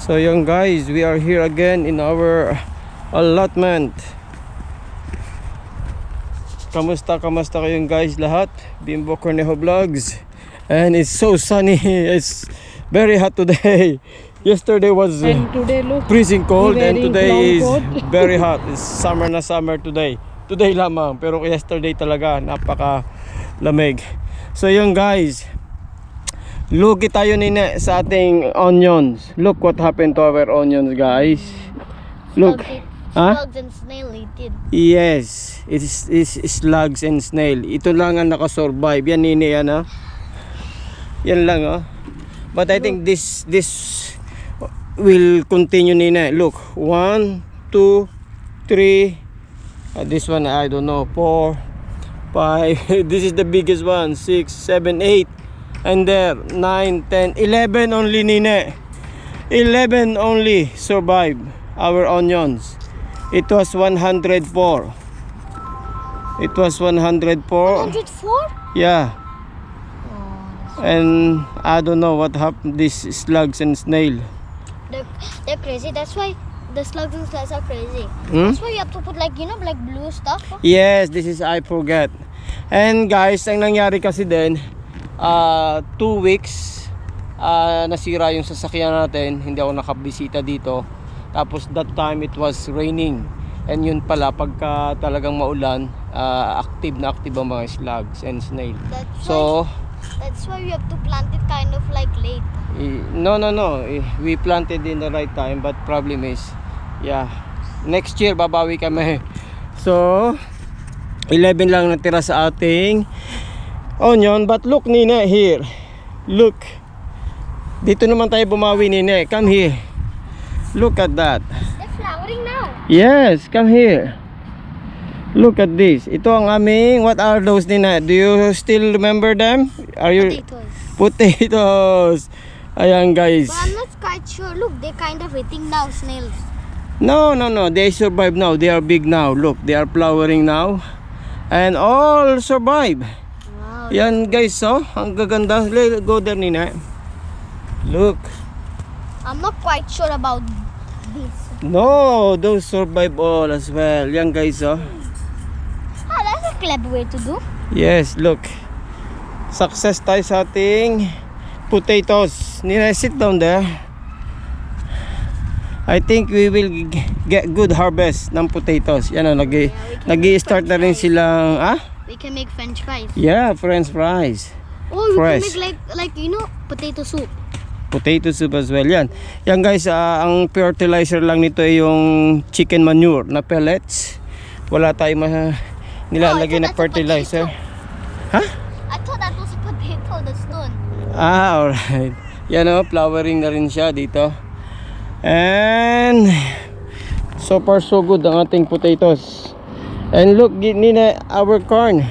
So yung guys, we are here again in our allotment. Kamusta, kamusta kayong guys lahat? Bimbo Cornejo Vlogs. And it's so sunny. It's very hot today. Yesterday was uh, And today look, freezing cold and today is very hot. It's summer na summer today. Today lamang pero yesterday talaga napaka lamig. So yun guys. Lugi tayo nina sa ating onions. Look what happened to our onions guys. Look. Slugs, Huh? slugs and snail eated. Yes, it is, is slugs and snail. Ito lang ang nakasurvive. Yan nini yan ha. Yan lang oh. But I think this this will continue nina. Look, one, two, three. Uh, this one I don't know. Four, five. this is the biggest one. Six, seven, eight. And there, nine, ten, eleven only nina. Eleven only survive our onions. It was 104. It was 104. 104? Yeah. And I don't know what happened these slugs and snail. They're, they're crazy. That's why the slugs and snails are crazy. Hmm? That's why you have to put like, you know, like blue stuff. Yes, this is I forget. And guys, ang nangyari kasi din, uh, two weeks uh, nasira yung sasakyan natin. Hindi ako nakabisita dito. Tapos that time it was raining. And yun pala, pagka talagang maulan, uh, active na active ang mga slugs and snail. That's So, why, that's why you have to plant it kind of like late. No, no, no. We planted in the right time but problem is, yeah, next year babawi kami. So, 11 lang natira sa ating onion. But look, Nina, here. Look. Dito naman tayo bumawi, Nina. Come here. Look at that. They're flowering now. Yes, come here. Look at this. Ito ang aming, what are those, Nina? Do you still remember them? Are you... Potatoes. Potatoes. Ayan, guys. But I'm not quite sure. Look, they're kind of eating now, snails. No, no, no. They survive now. They are big now. Look, they are flowering now. And all survive. Yan guys, oh. Ang gaganda. Let go there, Nina. Look. I'm not quite sure about this. No, those survive all as well. Yan guys, oh. Ah, that's a clever way to do. Yes, look. Success tayo sa ating potatoes. Nina, sit down there. I think we will get good harvest ng potatoes. Yan o, nag nag start na rin silang, ah? We can make French fries. Yeah, french fries. Oh, we Fresh. can make like like you know potato soup. Potato soup as well. Yan. Yan guys, ah, ang fertilizer lang nito ay yung chicken manure na pellets. Wala tayong ma nilalagay na Oh, I thought that's a fertilizer. Ha? I thought that was potato, the stone. Ah, alright. Yan o, flowering na rin siya dito. And so far so good ang ating potatoes. And look, Nina, our corn.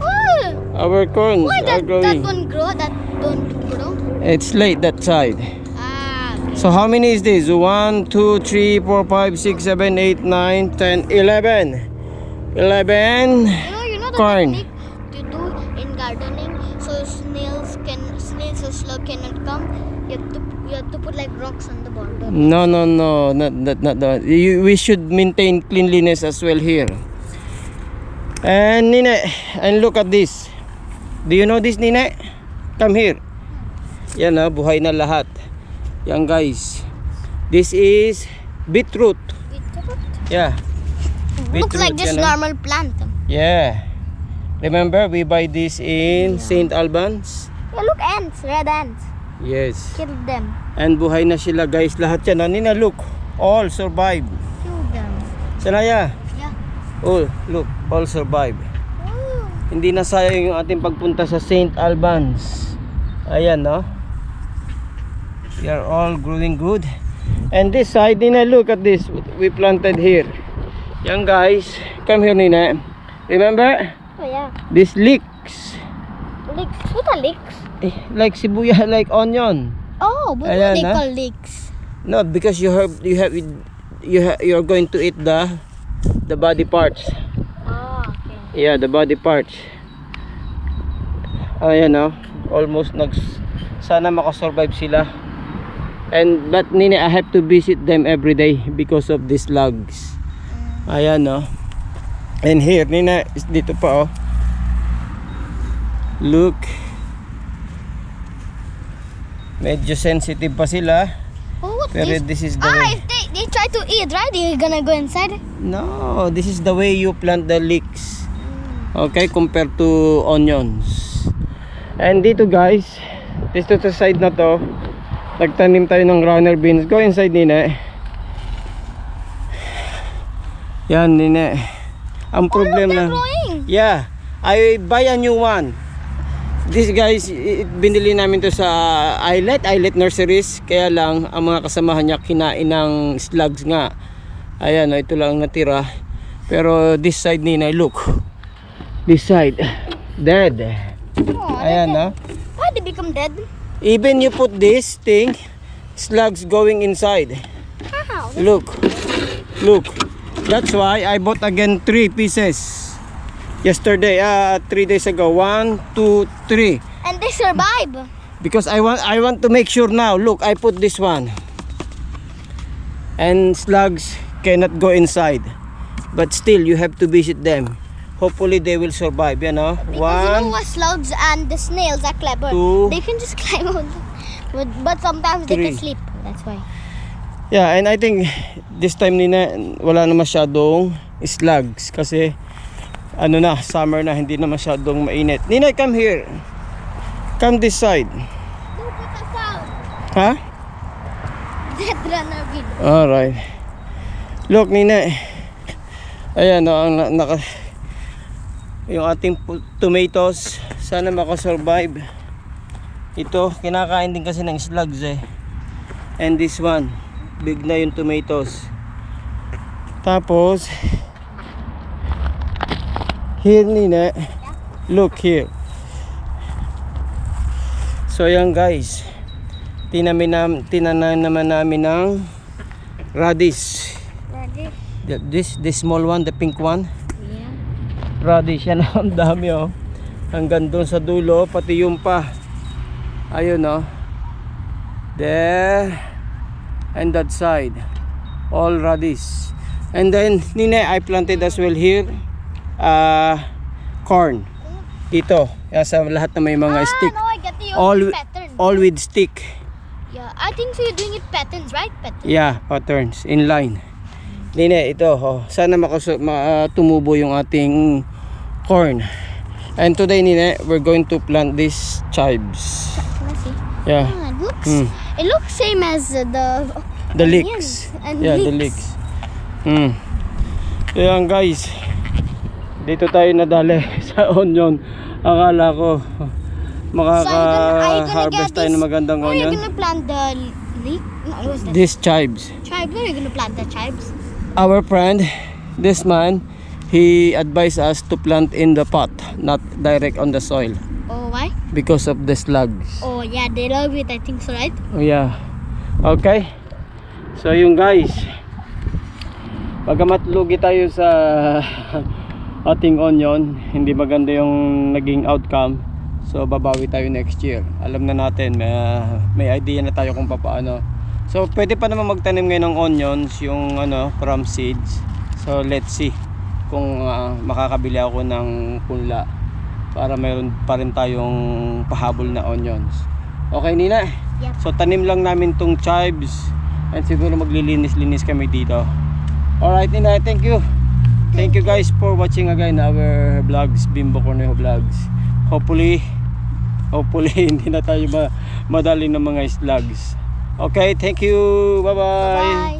Oh, Our corn why are that that growing. one grow? That don't grow? It's late that side. Ah, okay. So how many is this? 1, 2, 3, 4, 5, 6, 7, 8, 9, 10, 11. 11. You know, you know Corn. No, no, no, not that, not that. You, we should maintain cleanliness as well here. And Nina, and look at this. Do you know this, Nina? Come here. Yan na, buhay na lahat. Yan guys. This is beetroot. Beetroot. Yeah. Looks like Beetroot, just yan, ah. normal plant. Yeah. Remember, we buy this in St. Albans? Yeah, look ants, red ants. Yes. Kill them. And buhay na sila guys. Lahat yan. Ah, Nina, look. All survive. Kill them. Sanaya. Yeah. Oh, look. All survive. Oh. Hindi na sayang yung ating pagpunta sa St. Albans. Ayan, no? We are all growing good. And this side, Nina, look at this. We planted here. Yan guys. Come here, Nina. Remember? Oh yeah. This leeks. Leeks. What are leeks? Eh, like sibuya, like onion. Oh, but Ayan, they ah. call leeks? No, because you have, you have, you ha, you're going to eat the, the body parts. Oh, okay. Yeah, the body parts. Ayan oh, almost nag sana makasurvive sila. And but Nini, I have to visit them every day because of these logs. Ayan no. And here, Nina, is dito pa oh. Look. Medyo sensitive pa sila. Oh, what Pero is? this is the Ah, way. if they, they try to eat, right? They're gonna go inside. No, this is the way you plant the leeks. Okay, compared to onions. And dito guys, dito sa side na to, nagtanim tayo ng runner beans. Go inside Nina. Yan Nina. Ang problem They're na. growing. Yeah, I buy a new one. This guys, binili namin to sa Islet, Islet Nurseries. Kaya lang, ang mga kasamahan niya kinain ng slugs nga. Ayan, oh, ito lang ang natira. Pero this side nina, look. This side, dead. Oh, Ayan, no? Why they become dead? Even you put this thing, slugs going inside. How? Look, look. That's why I bought again three pieces. Yesterday, uh, three days ago. One, two, three. And they survive. Because I want, I want to make sure now. Look, I put this one. And slugs cannot go inside. But still, you have to visit them. Hopefully, they will survive. You know, Because you know one. what slugs and the snails are clever. Two. They can just climb on. But, but sometimes they can Three. sleep. That's why. Yeah, and I think this time nina wala na masyadong slugs kasi ano na, summer na, hindi na masyadong mainit. Nina, come here. Come this side. Ha? Dead runner bean. Alright. Look, Nina. Ayan, no, ang na- naka, yung ating tomatoes, sana makasurvive. Ito, kinakain din kasi ng slugs eh. And this one, big na yung tomatoes. Tapos, here Nina, look here. So yan guys, tinamin nam, tinanan naman namin ng radish. Ready? The- This, this small one, the pink one. Yeah. Radish yan ang dami oh. Hanggang doon sa dulo, pati yung pa. Ayun oh. There. And that side. All radish. And then, Nine, I planted as well here. Uh, corn. Dito. Yan sa lahat na may mga ah, stick. no, I get the All, pattern. all with stick. yeah, I think so. You're doing it patterns, right? Patterns. Yeah, patterns in line. Nine, ito, oh, sana makasu ma- ah, tumubo yung ating corn. And today, Nine, we're going to plant these chives. Yeah, Ah, it looks. Hmm. It looks same as the. the leeks. And Yeah, the leeks. Hmm. Ayan guys, dito tayo nadali sa onion. Akala ko makaka-harvest tayo ng magandang Or are you onion. gonna plant the leek? No, was? These chives. Chives. Are you gonna plant the chives? our friend, this man, he advised us to plant in the pot, not direct on the soil Oh, why? because of the slugs. Oh, yeah, they love it. I think so, right? Oh yeah. Okay. So yung guys, pagamat lugi tayo sa ating onion, hindi maganda yung naging outcome. So babawi tayo next year. Alam na natin, may, may idea na tayo kung paano. So pwede pa naman magtanim ngayon ng onions, yung ano, from seeds. So let's see kung ah, makakabili ako ng punla para mayroon pa rin tayong pahabol na onions. Okay Nina? Yep. So tanim lang namin tong chives and siguro maglilinis-linis kami dito. Alright Nina, thank you. Thank you guys for watching again our vlogs, Bimbo Cornejo Vlogs. Hopefully, hopefully hindi na tayo ma madali ng mga slugs. Okay, thank you. Bye-bye. Bye.